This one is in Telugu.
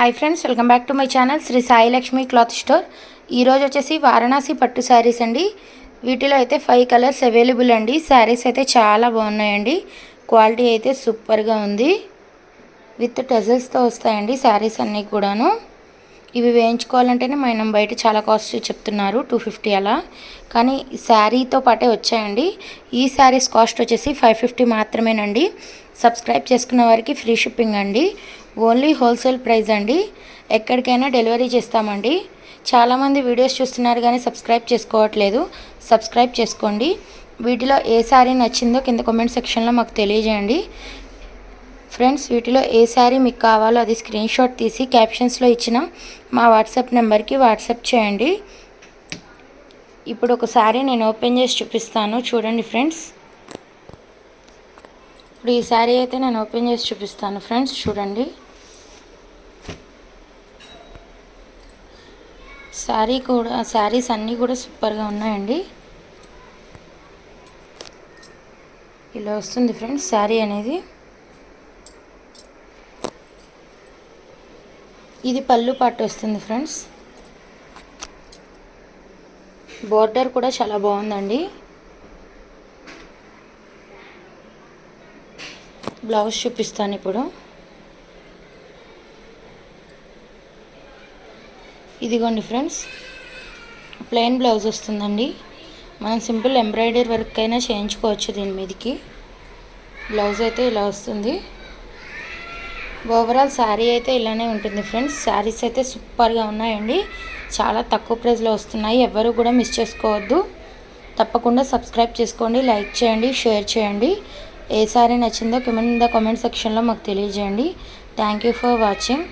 Hi friends welcome back to my channel Sri Sai Lakshmi cloth store ఈరోజు వచ్చేసి వారణాసి పట్టు శారీస్ అండి. వీటిలో అయితే ఫైవ్ కలర్స్ అవైలబుల్ అండి. శారీస్ అయితే చాలా బాగున్నాయండి. క్వాలిటీ అయితే సూపర్గా ఉంది. విత్ టజల్స్తో వస్తాయండి శారీస్ అన్నీ కూడాను. ఇవి వేయించుకోవాలంటేనే మనం బయట చాలా కాస్ట్ చెప్తున్నారు టూ ఫిఫ్టీ అలా. కానీ శారీతో పాటే వచ్చాయండి. ఈ శారీస్ కాస్ట్ వచ్చేసి ఫైవ్ ఫిఫ్టీ మాత్రమేనండి. సబ్స్క్రైబ్ చేసుకున్న వారికి ఫ్రీ షిప్పింగ్ అండి. ఓన్లీ హోల్సేల్ ప్రైస్ అండి. ఎక్కడికైనా డెలివరీ చేస్తామండి. చాలామంది వీడియోస్ చూస్తున్నారు కానీ సబ్స్క్రైబ్ చేసుకోవట్లేదు. సబ్స్క్రైబ్ చేసుకోండి. వీటిలో ఏ శారీ నచ్చిందో కింద కామెంట్ సెక్షన్లో మాకు తెలియజేయండి. ఫ్రెండ్స్ వీటిలో ఏ శారీ మీకు కావాలో అది స్క్రీన్ షాట్ తీసి క్యాప్షన్స్లో ఇచ్చిన. మా వాట్సాప్ నెంబర్కి వాట్సాప్ చేయండి. ఇప్పుడు ఒక శారీ నేను ఓపెన్ చేసి చూపిస్తాను. చూడండి ఫ్రెండ్స్. ఇప్పుడు ఈ శారీ అయితే నేను ఓపెన్ చేసి చూపిస్తాను ఫ్రెండ్స్. చూడండి. శారీ కూడా శారీస్ అన్నీ కూడా సూపర్గా ఉన్నాయండి. ఇలా వస్తుంది ఫ్రెండ్స్ శారీ అనేది. ఇది పళ్ళు పట్టు వస్తుంది ఫ్రెండ్స్ బోర్డర్ కూడా చాలా బాగుందండి. బ్లౌజ్ చూపిస్తాను ఇప్పుడు. ఇదిగోండి ఫ్రెండ్స్ ప్లెయిన్ బ్లౌజ్ వస్తుందండి. మనం సింపుల్ ఎంబ్రాయిడరీ వర్క్ అయినా చేయించుకోవచ్చు దీని మీదకి. బ్లౌజ్ అయితే ఇలా వస్తుంది. ఓవరాల్ శారీ అయితే ఇలానే ఉంటుంది ఫ్రెండ్స్ శారీస్ అయితే సూపర్గా ఉన్నాయండి. చాలా తక్కువ ప్రైస్లో వస్తున్నాయి. ఎవరు కూడా మిస్ చేసుకోవద్దు. తప్పకుండా సబ్స్క్రైబ్ చేసుకోండి లైక్ చేయండి షేర్ చేయండి. ఏ శారీ నచ్చిందో కింద కామెంట్ సెక్షన్లో మాకు తెలియజేయండి. Thank you for watching